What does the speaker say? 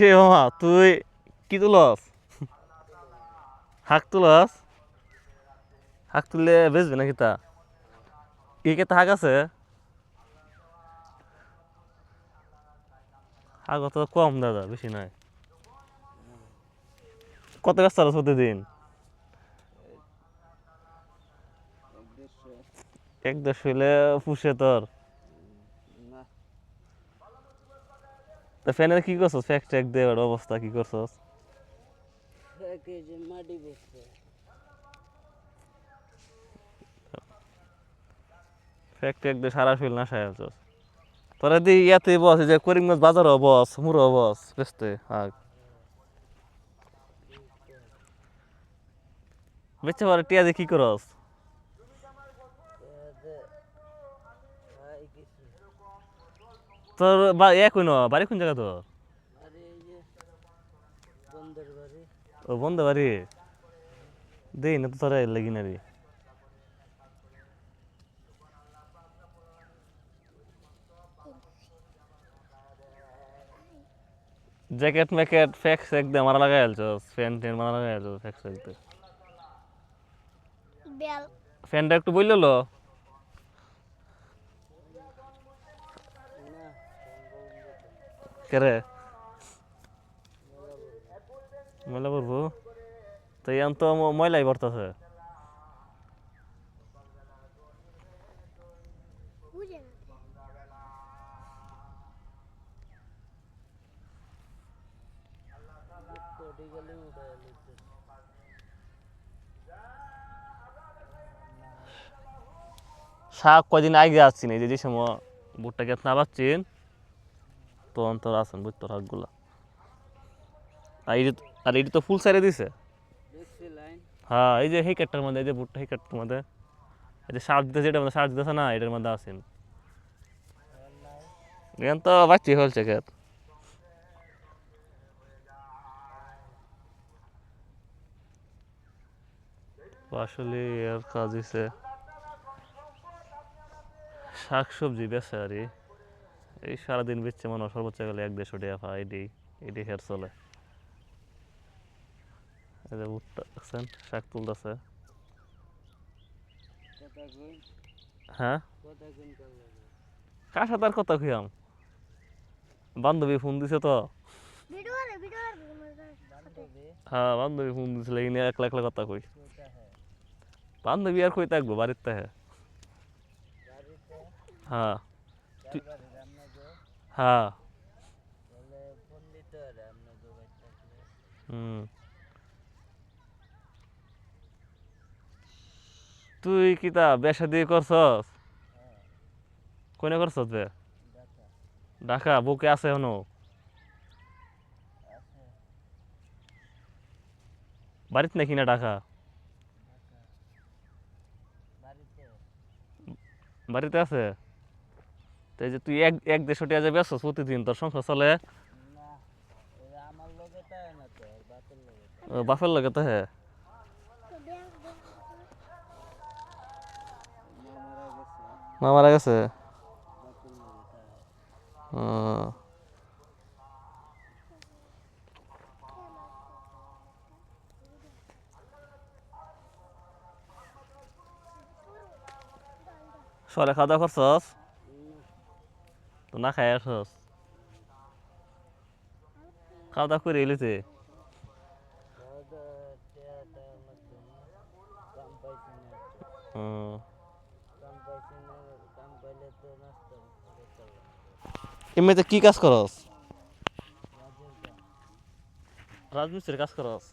কে মামা তুই কি তুলস? হাক তুলস? হাক তুললে বেচবি নাকি তা? কি কে হাক আছে? হাক অত কম দাদা বেশি নাই। কত ব্যস্ত আছো প্রতিদিন? এক দেড় হইলে পুষে তোর না তা ফ্যানের কি করছস? ফ্যাক ট্যাক দেওয়ার অবস্থা কি বেচছে ফ্যাক ট্যাক দিয়ে সারা শরীর না সায় আছস। তোরা দি ইয়াতে বস যে করিমগঞ্জ বাজারও বস মুরো বস বেচতে হাক বেচতে পারে টিয়া দিয়ে কি করস? তোর বা এ কই বাড়ি কোন জায়গা তোর? আরে এই যে ও বন্ধ বাড়ি? দেই না তো তোরা লাগি না রে। জ্যাকেট ম্যাকেট ফ্যাক্স একদম মারা লাগাই আলছস ফ্যান ট্যান মারা লাগাই আলছস ফ্যাক্স একদম বেল। ফ্যানটা একটু বলল লো না কেরে ময়লা পড়ব তো ইয়ান তো ময়লাই পড়তেছে শাক কদিন আগে আসছি না যে সময় বুটটা কেত না পাচ্ছেন তো অন্তর আছেন, বুঝতো শাকগুলা আর এটি তো ফুল সাইডে দিছে। হ্যাঁ এই যে মধ্যে, এই যে বুটটা মধ্যে। এই যে সার দিতেছে মধ্যে সার দিতেছে না, এটার মধ্যে এখন তো বাচ্চি হলছে ক্ষেত আসলে এর কাজ হয়েছে শাক সবজি বেচে। এই সারাদিন বেচছে মনে হয় সর্বোচ্চ গেলে এক দেড়শো টাকা পায় এটি এটি হের চলে। এই যে শাক তুলতেছে। হ্যাঁ? কার সাথে আর কথা খুঁয়াম বান্ধবী ফোন দিছে তো। হ্যাঁ বান্ধবী ফোন দিছিল এই নিয়ে একলা একলা কথা কই। বান্ধবী আর কই থাকব, বাড়িতে হ্যাঁ হ্যাঁ হ্যাঁ। তুই কি তা বেসা দিয়ে করছস? হ্যাঁ। কোনে করছস বে? ঢাকা। বুকে আছে আছে। বাড়িতে নাকি না ঢাকা। বাড়িতে। বাড়িতে আছে? তো এই যে তুই এক এক দেড়শো টাকা যে বেসছ প্রতিদিন, তোর সংসার চলে? আমার লগে তো হ্যাঁ। মা মারা গেছে। সরে খাওয়া দাওয়া করছস? তো না খাই আসছস খাওয়া দাওয়া করে চলবে এমনিতে কি কাজ করস? রাজমিস্ত্রির কাজ করস?